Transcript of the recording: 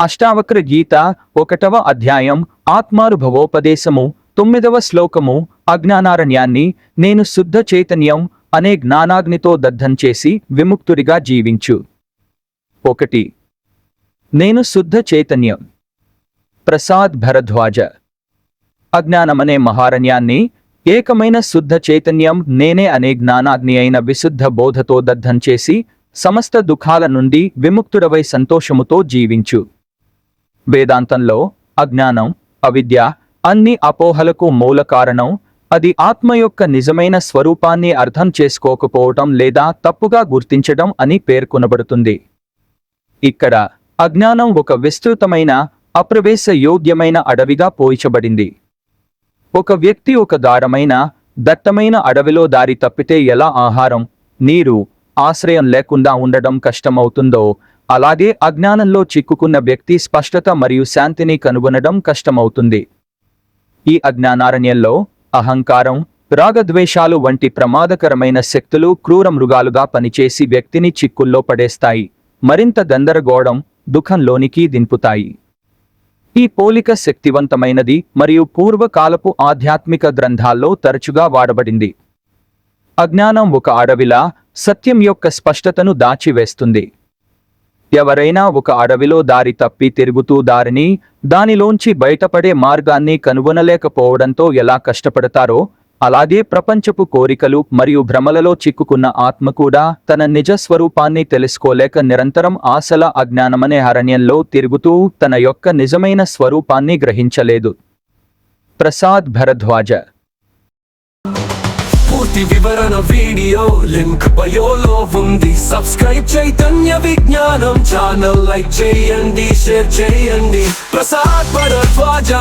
అష్టావక్ర గీత ఒకటవ అధ్యాయం ఆత్మానుభవోపదేశము తొమ్మిదవ శ్లోకము అజ్ఞానారణ్యాన్ని నేను శుద్ధ చైతన్యం అనే జ్ఞానాగ్నితో దగ్ధం చేసి విముక్తుడిగా జీవించు. ఒకటి. నేను శుద్ధ చైతన్యం. ప్రసాద్ భరద్వాజ. అజ్ఞానమనే మహారణ్యాన్ని ఏకమైన శుద్ధ చైతన్యం నేనే అనే జ్ఞానాగ్ని అయిన విశుద్ధ బోధతో దగ్ధం చేసి సమస్త దుఃఖాల నుండి విముక్తుడవై సంతోషముతో జీవించు. వేదాంతంలో అజ్ఞానం అవిద్య అన్ని అపోహలకు మూల కారణం. అది ఆత్మ యొక్క నిజమైన స్వరూపాన్ని అర్థం చేసుకోకపోవటం లేదా తప్పుగా గుర్తించడం అని పేర్కొనబడుతుంది. ఇక్కడ అజ్ఞానం ఒక విస్తృతమైన అప్రవేశ యోగ్యమైన అడవిగా పోయిచబడింది ఒక వ్యక్తి ఒక దారమైన దట్టమైన అడవిలో దారి తప్పితే ఎలా ఆహారం నీరు ఆశ్రయం లేకుండా ఉండడం కష్టమవుతుందో అలాగే అజ్ఞానంలో చిక్కుకున్న వ్యక్తి స్పష్టత మరియు శాంతిని కనుగొనడం కష్టమవుతుంది. ఈ అజ్ఞానారణ్యంలో అహంకారం రాగద్వేషాలు వంటి ప్రమాదకరమైన శక్తులు క్రూర మృగాలుగా పనిచేసి వ్యక్తిని చిక్కుల్లో పడేస్తాయి. మరింత గందరగోళం దుఃఖంలోనికి దింపుతాయి. ఈ పోలిక శక్తివంతమైనది మరియు పూర్వకాలపు ఆధ్యాత్మిక గ్రంథాల్లో తరచుగా వాడబడింది. అజ్ఞానం ఒక అడవిలా సత్యం యొక్క స్పష్టతను దాచివేస్తుంది. ఎవరైనా ఒక అడవిలో దారి తప్పి తిరుగుతూ దారిని దానిలోంచి బయటపడే మార్గాన్ని కనుగొనలేకపోవడంతో ఎలా కష్టపడతారో అలాగే ప్రపంచపు కోరికలు మరియు భ్రమలలో చిక్కుకున్న ఆత్మ కూడా తన నిజ స్వరూపాన్ని తెలుసుకోలేక నిరంతరం ఆశల అజ్ఞానమనే అరణ్యంలో తిరుగుతూ తన యొక్క నిజమైన స్వరూపాన్ని గ్రహించలేదు. ప్రసాద్ భరద్వాజ పూర్తి వివరణ వీడియో లింక్ బయోలో ఉంది. సబ్స్క్రైబ్ చైతన్య విజ్ఞానం ఛానల్ లైక్ చేయండి షేర్ చేయండి. ప్రసాద్ భరద్వాజ.